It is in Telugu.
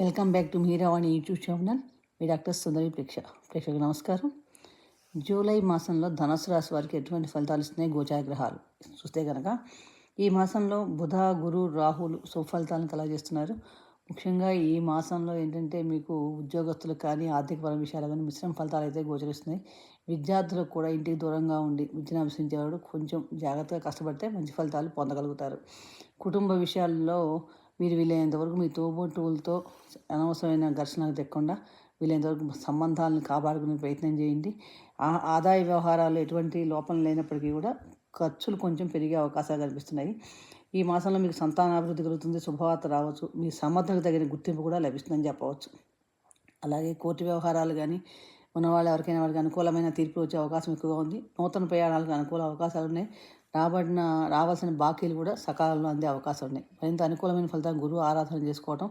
Welcome back to Meeravani YouTube channel. Me doctor Sundari ప్రేక్ష ప్రేక్షకు నమస్కారం. జూలై మాసంలో ధనుసు రాశి వారికి ఎటువంటి ఫలితాలు ఇస్తున్నాయి? గోచారగ్రహాలు. చూస్తే కనుక ఈ మాసంలో బుధ గురు రాహులు సుఫలితాలను కలగజేస్తున్నారు. ముఖ్యంగా ఈ మాసంలో ఏంటంటే మీకు ఉద్యోగస్తులకు కానీ ఆర్థికపర విషయాలు కానీ మిశ్రమ ఫలితాలు అయితే గోచరిస్తున్నాయి. విద్యార్థులకు కూడా ఇంటికి దూరంగా ఉండి విద్యను అభ్యసించేవాడు కొంచెం జాగ్రత్తగా కష్టపడితే మంచి ఫలితాలు పొందగలుగుతారు. కుటుంబ విషయాల్లో మీరు వీలైనంతవరకు మీ తోబోటువులతో అనవసరమైన ఘర్షణకు తెక్కకుండా వీలైనంతవరకు సంబంధాలను కాపాడుకునే ప్రయత్నం చేయండి. ఆ- ఆదాయ వ్యవహారాలు ఎటువంటి లోపం లేనప్పటికీ కూడా ఖర్చులు కొంచెం పెరిగే అవకాశాలు కనిపిస్తున్నాయి. ఈ మాసంలో మీకు సంతానాభివృద్ధి కలుగుతుంది శుభవార్త రావచ్చు మీ సమర్థకు తగిన గుర్తింపు కూడా లభిస్తుందని చెప్పవచ్చు. అలాగే కోర్టు వ్యవహారాలు కానీ ఉన్నవాళ్ళు ఎవరికైనా వారికి అనుకూలమైన తీర్పు వచ్చే అవకాశం ఎక్కువగా ఉంది. నూతన ప్రయాణాలకు అనుకూల అవకాశాలు ఉన్నాయి. రాబడిన రావాల్సిన బాకీలు కూడా సకాలంలో అందే అవకాశం ఉన్నాయి మరింత అనుకూలమైన ఫలితాలు గురువు ఆరాధన చేసుకోవటం